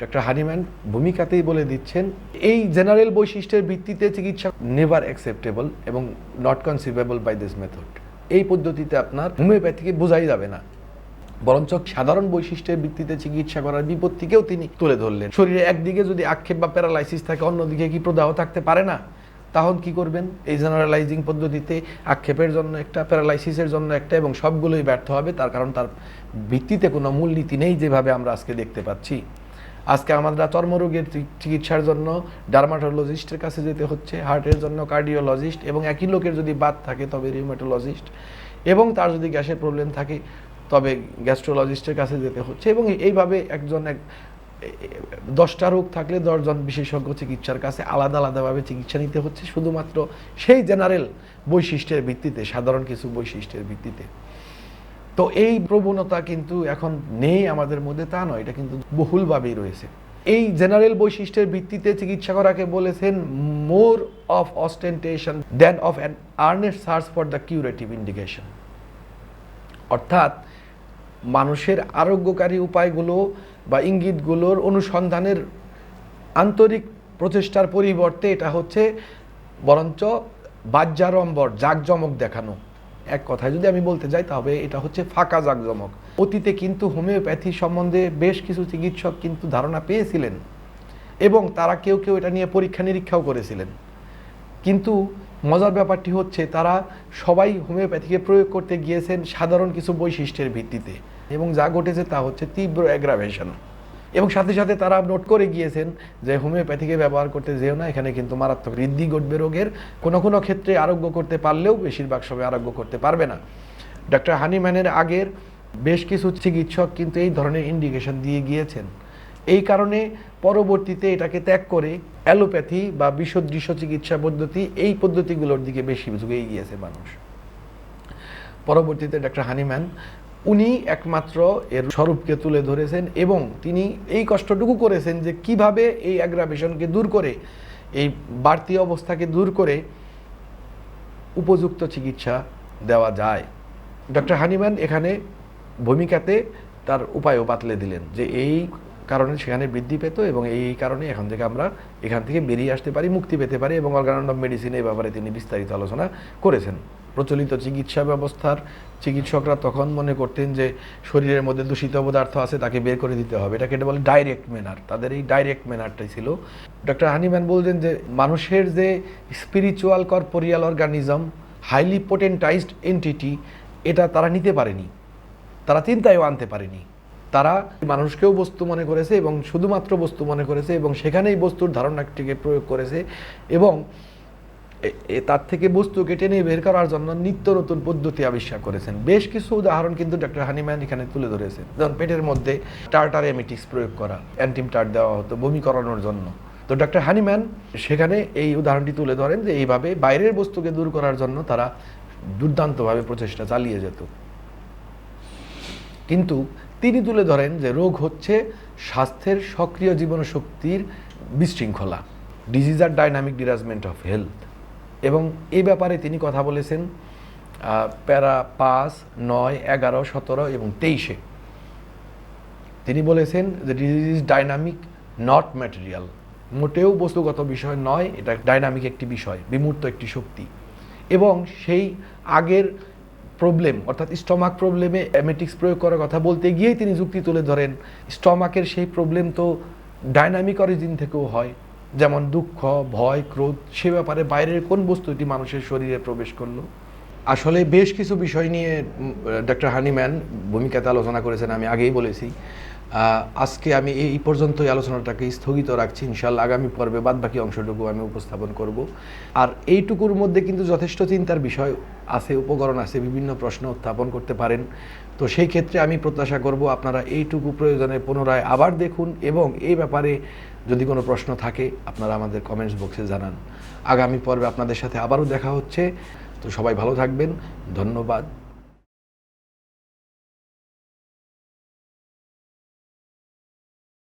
Doctor Hahnemann ভূমিকাতেই বলে দিচ্ছেন, এই জেনারেল বৈশিষ্ট্যের ভিত্তিতে চিকিৎসা নেভার অ্যাকসেপ্টেবল এবং not conceivable by this method এই পদ্ধতিতে আপনার হোমিওপ্যাথিকে বোঝাই যাবে না। বরঞ্চ সাধারণ বৈশিষ্ট্যের ভিত্তিতে চিকিৎসা করার বিপত্তিকেও তিনি তুলে ধরলেন। শরীরে একদিকে যদি আক্ষেপ বা প্যারালাইসিস থাকে, অন্যদিকে কি প্রদাহ থাকতে পারে না? তখন কি করবেন? এই জেনারেলাইজিং পদ্ধতিতে আক্ষেপের জন্য একটা প্যারালাইসিসের জন্য একটা এবং সবগুলোই ব্যর্থ হবে। তার কারণ তার ভিত্তিতে কোনো মূলনীতি নেই যেভাবে আমরা আজকে দেখতে পাচ্ছি। আজকে আমরা চর্মরোগের চিকিৎসার জন্য ডার্মাটোলজিস্টের কাছে যেতে হচ্ছে, হার্টের জন্য কার্ডিওলজিস্ট এবং একই লোকের যদি বাদ থাকে তবে রিউমেটোলজিস্ট এবং তার যদি গ্যাসের প্রবলেম থাকে তবে গ্যাস্ট্রোলজিস্টের কাছে যেতে হচ্ছে এবং এইভাবে একজন এক দশটা রোগ থাকলে দশজন বিশেষজ্ঞ চিকিৎসার কাছে আলাদা আলাদাভাবে চিকিৎসা নিতে হচ্ছে। শুধুমাত্র সেই জেনারেল বৈশিষ্ট্যের ভিত্তিতে, সাধারণ কিছু বৈশিষ্ট্যের ভিত্তিতে। তো এই প্রবণতা কিন্তু এখন নেই আমাদের মধ্যে, তা নয়, এটা কিন্তু বহুলভাবেই রয়েছে। এই জেনারেল বৈশিষ্ট্যের ভিত্তিতে চিকিৎসা করাকে বলেছেন more of ostentation then of an earnest search for the curative indication. অর্থাৎ মানুষের আরোগ্যকারী উপায়গুলো বা ইঙ্গিতগুলোর অনুসন্ধানের আন্তরিক প্রচেষ্টার পরিবর্তে এটা হচ্ছে বরঞ্চ বাজ্যারম্বর জাঁকজমক দেখানো। এক কথায় যদি আমি বলতে যাই তবে এটা হচ্ছে ফাঁকা জাঁকজমক। অতীতে কিন্তু হোমিওপ্যাথি সম্বন্ধে বেশ কিছু চিকিৎসক কিন্তু ধারণা পেয়েছিলেন এবং তারা কেউ কেউ এটা নিয়ে পরীক্ষা নিরীক্ষাও করেছিলেন। কিন্তু মজার ব্যাপারটি হচ্ছে, তারা সবাই হোমিওপ্যাথিকে প্রয়োগ করতে গিয়েছেন সাধারণ কিছু বৈশিষ্ট্যের ভিত্তিতে এবং যা ঘটেছে তা হচ্ছে তীব্র অ্যাগ্রাভেশন এবং সাথে সাথে তারা নোট করে গিয়েছেন যে হোমিওপ্যাথিকে ব্যবহার করতে যেও না, এখানে কিন্তু মারাত্মক বৃদ্ধি ঘটবে রোগের। কোনো কোনো ক্ষেত্রে আরোগ্য করতে পারলেও বেশিরভাগ সময় আরোগ্য করতে পারবে না। ডক্টর হানিম্যানের আগের বেশ কিছু চিকিৎসক কিন্তু এই ধরনের ইন্ডিকেশন দিয়ে গিয়েছেন। এই কারণে পরবর্তীতে এটাকে ত্যাগ করে অ্যালোপ্যাথি বা বিশদৃশ্য চিকিৎসা পদ্ধতি এই পদ্ধতিগুলোর দিকে বেশি ঝুঁকে গিয়েছে মানুষ। পরবর্তীতে ডক্টর হানিম্যান উনি একমাত্র এর স্বরূপকে তুলে ধরেছেন এবং তিনি এই কষ্টটুকু করেছেন যে কীভাবে এই অ্যাগ্রাভেশনকে দূর করে, এই বাড়তি অবস্থাকে দূর করে উপযুক্ত চিকিৎসা দেওয়া যায়। ডক্টর হানিম্যান এখানে ভূমিকাতে তার উপায়ও বাতলে দিলেন যে এই কারণে সেখানে বৃদ্ধি পেত এবং এই কারণে এখান থেকে আমরা এখান থেকে বেরিয়ে আসতে পারি, মুক্তি পেতে পারি এবং অর্গানন্ড অফ মেডিসিন এই ব্যাপারে তিনি বিস্তারিত আলোচনা করেছেন। প্রচলিত চিকিৎসা ব্যবস্থার চিকিৎসকরা তখন মনে করতেন যে শরীরের মধ্যে দূষিত পদার্থ আছে, তাকে বের করে দিতে হবে। এটাকে এটা বলে ডাইরেক্ট ম্যানার তাদের এই ডাইরেক্ট ম্যানারটাই ছিল। ডক্টর হানিম্যান বলতেন যে মানুষের যে spiritual corporeal organism highly potentized entity এটা তারা নিতে পারেনি। তারা চিন্তায়ও আনতে পারেনি। তারা মানুষকেও বস্তু মনে করেছে এবং শুধুমাত্র বস্তু মনে করেছে এবং সেখানেই বস্তুর ধারণাটিকে প্রয়োগ করেছে এবং তার থেকে বস্তুকে টেনে বের করার জন্য নিত্য নতুন পদ্ধতি আবিষ্কার করেছেন। বেশ কিছু উদাহরণ কিন্তু ডক্টর হানিম্যান এখানে তুলে ধরেছেন। যেমন পেটের মধ্যে টার্টার এমিটিক্স প্রয়োগ করা অ্যান্টিম টার্ট দেওয়া হতো বমি করানোর জন্য। তো ডক্টর হানিম্যান সেখানে এই উদাহরণটি তুলে ধরেন যে এইভাবে বাইরের বস্তুকে দূর করার জন্য তারা দুর্দান্তভাবে প্রচেষ্টা চালিয়ে যেত। কিন্তু তিনি তুলে ধরেন যে রোগ হচ্ছে স্বাস্থ্যের সক্রিয় জীবনশক্তির বিশৃঙ্খলা ডিজিজ আর ডাইনামিক ডিরাজমেন্ট অফ হেলথ এবং এই ব্যাপারে তিনি কথা বলেছেন প্যারা পাঁচ, নয়, এগারো, সতেরো এবং তেইশে। তিনি বলেছেন যে disease is dynamic not material মোটেও বস্তুগত বিষয় নয়, এটা ডাইনামিক একটি বিষয়, বিমূর্ত একটি শক্তি। এবং সেই আগের প্রবলেম অর্থাৎ স্টমাক প্রবলেমে অ্যামেটিক্স প্রয়োগ করার কথা বলতে গিয়েই তিনি যুক্তি তুলে ধরেন স্টমাকের সেই প্রবলেম তো ডাইনামিক অরিজিন থেকেও হয়। যেমন দুঃখ, ভয়, ক্রোধ, সে ব্যাপারে বাইরের কোন বস্তুটি মানুষের শরীরে প্রবেশ করল? আসলে বেশ কিছু বিষয় নিয়ে ডক্টর হানিম্যান ভূমিকাতে আলোচনা করেছেন, আমি আগেই বলেছি। আজকে আমি এই পর্যন্তই আলোচনাটাকে স্থগিত রাখছি। ইনশাল্লাহ আগামী পর্বে বাদ বাকি অংশটুকু আমি উপস্থাপন করব। আর এইটুকুর মধ্যে কিন্তু যথেষ্ট চিন্তার বিষয় আছে, উপকরণ আছে, বিভিন্ন প্রশ্ন উত্থাপন করতে পারেন। তো সেই ক্ষেত্রে আমি প্রত্যাশা করব আপনারা এইটুকু প্রয়োজনে পুনরায় আবার দেখুন এবং এই ব্যাপারে যদি কোনো প্রশ্ন থাকে, আপনারা আমাদের কমেন্টস বক্সে জানান। আগামী পর্বে আপনাদের সাথে আবারও দেখা হচ্ছে। তো সবাই ভালো থাকবেন। ধন্যবাদ।